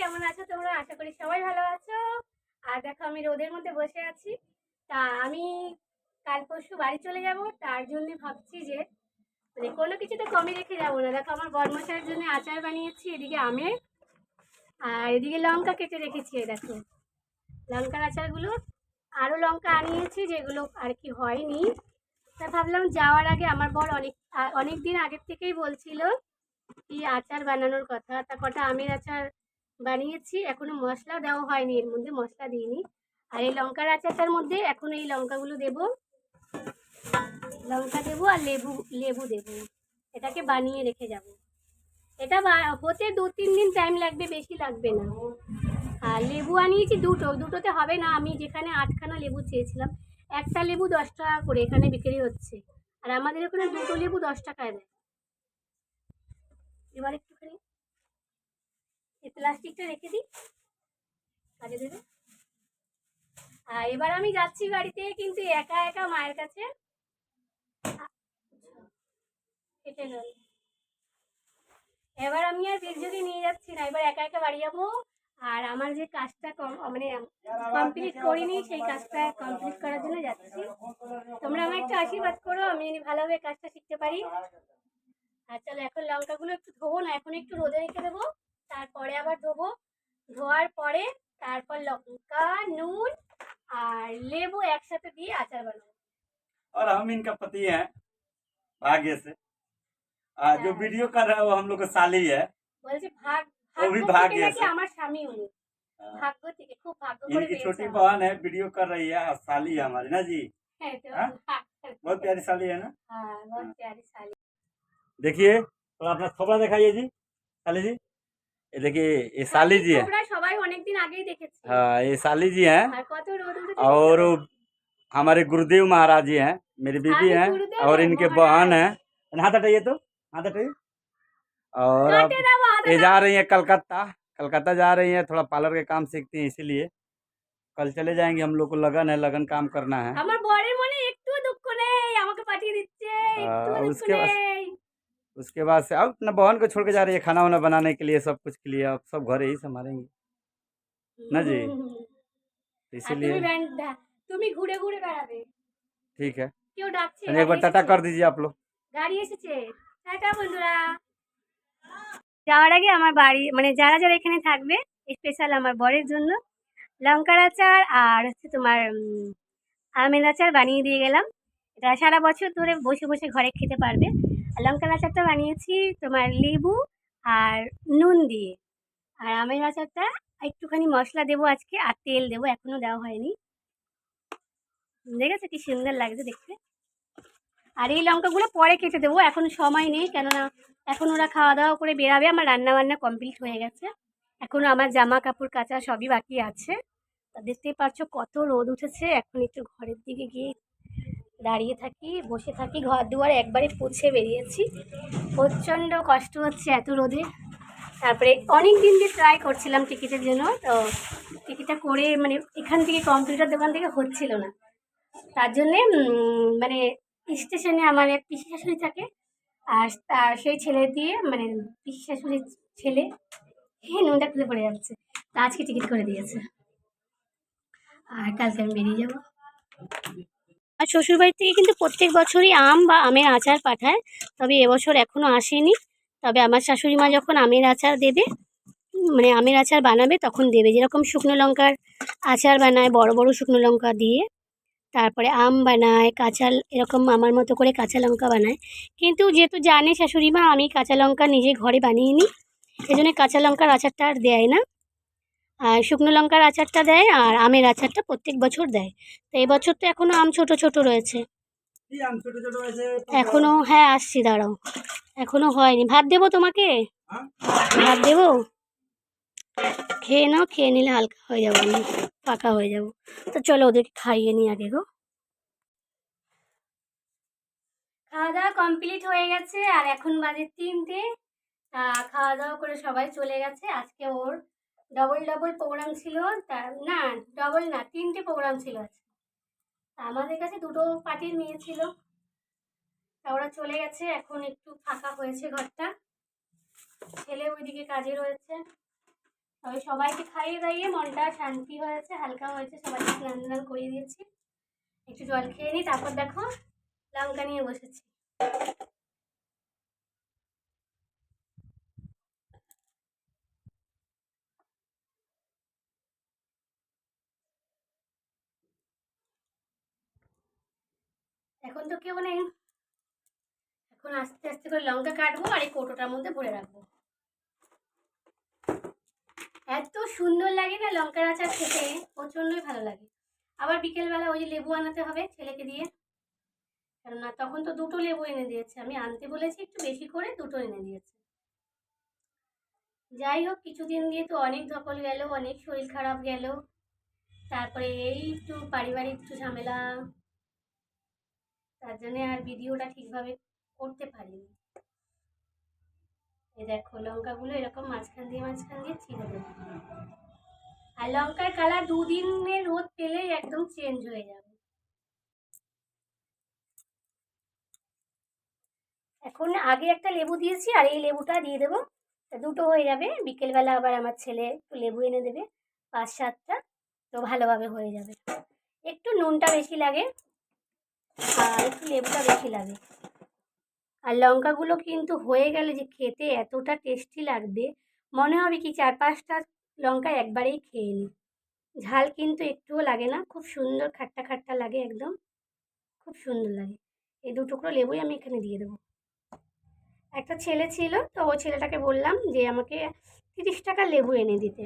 কেমন আছো তোমরা? আশা করি সবাই ভালো আছো। আর দেখো, আমি রোদের মধ্যে বসে আছি। তা আমি কাল পরশু বাড়ি চলে যাব, তার জন্য ভাবছি যে মানে কোনো কিছুতে কমে রেখে যাব না। দেখো, আমার বর্মশাইয়ের জন্য আচার বানিয়েছি, এদিকে আমের, আর এদিকে লঙ্কা কেটে রেখেছি দেখো। লঙ্কার আচারগুলো আরও লঙ্কা আনিয়েছি, যেগুলো আর কি হয়নি। তা ভাবলাম যাওয়ার আগে আমার বর অনেক অনেক দিন আগের থেকেই বলছিল কি আচার বানানোর কথা। তা কটা আমের আচার বানিয়েছি, এখনও মশলা দেওয়া হয়নি, এর মধ্যে মশলা দিইনি। আর এই লঙ্কার আচারটার মধ্যে এখন এই লঙ্কাগুলো দেব। লঙ্কা দেবো আর লেবু লেবু দেবো। এটাকে বানিয়ে রেখে যাব। এটা হতে দু তিন দিন টাইম লাগবে, বেশি লাগবে না। আর লেবু আনিয়েছি দুটো, দুটোতে হবে না। আমি যেখানে আটখানা লেবু চেয়েছিলাম, একটা লেবু দশ টাকা করে এখানে বিক্রি হচ্ছে। আর আমাদের ওখানে দুটো লেবু দশ টাকায় দেয়। এবার একটুখানি এই প্লাস্টিকটা রেখে দিই। কাজে দেবে। আর এবার আমি যাচ্ছি বাড়িতে, কিন্তু একা একা মায়ের কাছে। কেটে গেল এবার আমি আর বেগজুরি নিয়ে যাচ্ছি না, এবার একা একা বাড়ি যাব। আর আমার যে কাজটা মানে কমপ্লিট করিনি, সেই কাজটা কমপ্লিট করার জন্য যাচ্ছি। তোমরা আমার একটু আশীর্বাদ করো, আমি যেন ভালোভাবে কাজটা শিখতে পারি। আর চলো, এখন লঙ্কাগুলো একটু ধোবো না, এখন একটু রোদে রেখে দেবো। তারপরে আবার ধোবো ধোয়ার পরে তারপর লঙ্কা নুন আর লেবু একসাথে দিয়ে আচার বানাবো और हम इनका पति हैं भाग्य से आ, जो वीडियो कर रहा है वो हम लोग का साली है বলছে ভাগ ও ভি ভাগ্য থেকে ভাগ্য নাকি আছে। আমার স্বামী উনি आ, ভাগ্য থেকে খুব ভাগ্য করে इनकी छोटी পেয়েছে बहन है वीडियो कर रही है और साली है हमारी ना जी হ্যাঁ তো हाँ? ভাগ্য- बहुत प्यारी साली है ना हाँ बहुत प्यारी साली देखिए तो अपना थोड़ा दिखाइए जी साली जी ये देखिए ये साली जी है তোমরা সবাই অনেকদিন আগেই দেখেছি हाँ ये साली जी हैं আর কত রোদ উঠেছে और हमारे गुरुदेव महाराज जी हैं मेरी बीबी हाँ, हैं गुरुदेव और है, इनके महाराज। बहन हैं हाथ हटाइए तो हाथ हटाइए और अब काटे ना वो हाथ ये हटाओ। जा रही है कलकत्ता कलकत्ता जा रही है थोड़ा पार्लर के काम सीखती हैं इसीलिए कल चले जाएंगे हम लोग को लगन है लगन काम करना है আমার বরের মনে একটু দুঃখ নেই আমাকে পাঠিয়ে দিচ্ছে একটু हाँ, দুঃখ उसके बाद- নেই उसके बाद से अब अपना बहन को छोड़ के जा रही है खाना वाना बनाने के लिए सब कुछ के लिए अब सब घर ही संभालेंगे না জি। আর तो তুমি इसीलिए ব্যান্ড- তুমি ঘুরে ঘুরে বেড়াবে ठीक है কেউ ডাকছে चलिए एक बार গাড়ি टाटा এসেছে। कर दीजिए आप लोग গাড়ি এসেছে টাটা বন্ধুরা যাওয়ার আগে আমার বাড়ি মানে যারা যারা এখানে থাকবে স্পেশাল আমার বরের জন্য লঙ্কার আচার আর হচ্ছে তোমার উম, আমের আচার বানিয়ে দিয়ে গেলাম এটা সারা বছর ধরে বসে বসে ঘরে খেতে পারবে আর লঙ্কার আচারটা বানিয়েছি তোমার লেবু আর নুন দিয়ে। আর আমের আচারটা একটুখানি মশলা দেবো আজকে, আর তেল দেবো, এখনও দেওয়া হয়নি। দেখেছ কি সুন্দর লাগছে দেখতে? আর এই লঙ্কাগুলো পরে কেটে দেবো, এখন সময় নেই, কেননা এখন ওরা খাওয়া দাওয়া করে বেরাবে, আমার রান্না বান্না কমপ্লিট হয়ে গেছে। এখনও আমার জামা কাপড় কাচা সবই বাকি আছে। দেখতেই পারছ কত রোদ উঠেছে, এখন একটু ঘরের দিকে গিয়ে দাঁড়িয়ে থাকি, বসে থাকি, ঘর দুয়ার একবারে পুছে বেরিয়েছি। প্রচণ্ড কষ্ট হচ্ছে এত রোদে। তারপরে অনেক দিন দিয়ে ট্রাই করছিলাম টিকিটের জন্য, তো টিকিটটা করে মানে এখান থেকে কম্পিউটার দোকান থেকে হচ্ছিল না। তার জন্যে মানে স্টেশনে আমার এক পিসি শাশুড়ি থাকে, আর তার সেই ছেলে দিয়ে মানে পিসি শাশুড়ির ছেলে হ্যাঁ নুনটা খুলে পড়ে যাচ্ছে। তা আজকে টিকিট করে দিয়েছে। আর কালকে আমি বেরিয়ে যাব। আর শ্বশুরবাড়ি থেকে কিন্তু প্রত্যেক বছরই আম বা আমের আচার পাঠায়, তবে এবছর এখনও আসেনি। তবে আমার শাশুড়ি মা যখন আমের আচার দেবে মানে আমের আচার বানাবে তখন দেবে। যেরকম শুকনো লঙ্কার আচার বানায়, বড় বড় শুকনো লঙ্কা দিয়ে, তারপরে আম বানায়, কাঁচা এরকম আমার মতো করে কাঁচা লঙ্কা বানায়। কিন্তু যেহেতু জানে শাশুড়ি মা, আমি কাঁচা লঙ্কা নিজে ঘরে বানিয়ে নিই এই জন্য কাঁচা লঙ্কার আচারটা আর দেয় না। শুকনো লঙ্কার আচারটা দেয় আর আমের আচারটা প্রত্যেক বছর দেয়। তো এই বছর তো এখনও আম ছোট ছোট রয়েছে। এখনও হ্যাঁ আসছি দাঁড়াও। এখনও হয়নি। ভাত দেবো তোমাকে? হ্যাঁ? ভাত দেবো? খেয়ে নাও খেয়ে নিলে হালকা হয়ে যাব আমি পাকা হয়ে যাব। তো চলো ওদেরকে খাইয়ে নিই আগে গো। খাওয়া দাওয়া কমপ্লিট হয়ে গেছে আর এখন বাজে তিনটে। খাওয়া দাওয়া করে সবাই চলে গেছে। আজকে ওর ডবল ডবল প্রোগ্রাম ছিল, তা না ডবল না, তিনটে প্রোগ্রাম ছিল আমাদের কাছে দুটো পার্টির মেয়ে ছিল। তা ওরা চলে গেছে, এখন একটু ফাঁকা হয়েছে ঘরটা। ছেলে ওইদিকে কাজে রয়েছে। তবে সবাইকে খাইয়ে দাইয়ে মনটা শান্তি হয়েছে, হালকা হয়েছে, সবাইকে স্নান টান করিয়ে দিয়েছি। একটু জল খেয়ে নিই তারপর দেখো, লঙ্কা নিয়ে বসেছি। এখন তো কেউ নেই। এখন আস্তে আস্তে করে লঙ্কা কাটবো আর এই কৌটোটার মধ্যে ভরে রাখব। এত সুন্দর লাগে না লঙ্কার আচার খেতে, প্রচণ্ডই ভালো লাগে। আবার বিকেলবেলা ওই লেবু আনাতে হবে ছেলেকে দিয়ে। কেননা তখন তো দুটো লেবু এনে দিয়েছে। আমি আনতে বলেছি একটু বেশি করে, দুটো এনে দিয়েছে। যাই হোক, কিছুদিন দিয়ে তো অনেক ধকল গেল, অনেক শরীর খারাপ গেল। তারপরে এই একটু পারিবারিক একটু ঝামেলা তার জন্য আর ভিডিওটা ঠিকভাবে করতে পারিনি। এই দেখো, লঙ্কাগুলো এরকম মাঝখান দিয়ে মাঝখান দিয়ে ছিঁড়ে দেবো। আর লঙ্কার কালার দুদিনে রোদ পেলেই একদম চেঞ্জ হয়ে যাবে। এখন আগে একটা লেবু দিয়েছি, আর এই লেবুটা দিয়ে দেবো। দুটো হয়ে যাবে। বিকেলবেলা আবার আমার ছেলে একটু লেবু এনে দেবে, পাঁচ সাতটা, তো ভালোভাবে হয়ে যাবে। একটু নুনটা বেশি লাগে আর একটু লেবুটা বেশি লাগে। আর লঙ্কাগুলো কিন্তু হয়ে গেলে যে খেতে এতটা টেস্টি লাগবে, মনে হবে কি চার পাঁচটা লঙ্কা একবারেই খেয়ে নিই। ঝাল কিন্তু একটুও লাগে না, খুব সুন্দর খাট্টা খাট্টা লাগে একদম, খুব সুন্দর লাগে। এই দু টুকরো লেবুই আমি এখানে দিয়ে দেবো। একটা ছেলে ছিল, তো ও ছেলেটাকে বললাম যে আমাকে তিরিশ টাকা লেবু এনে দিতে।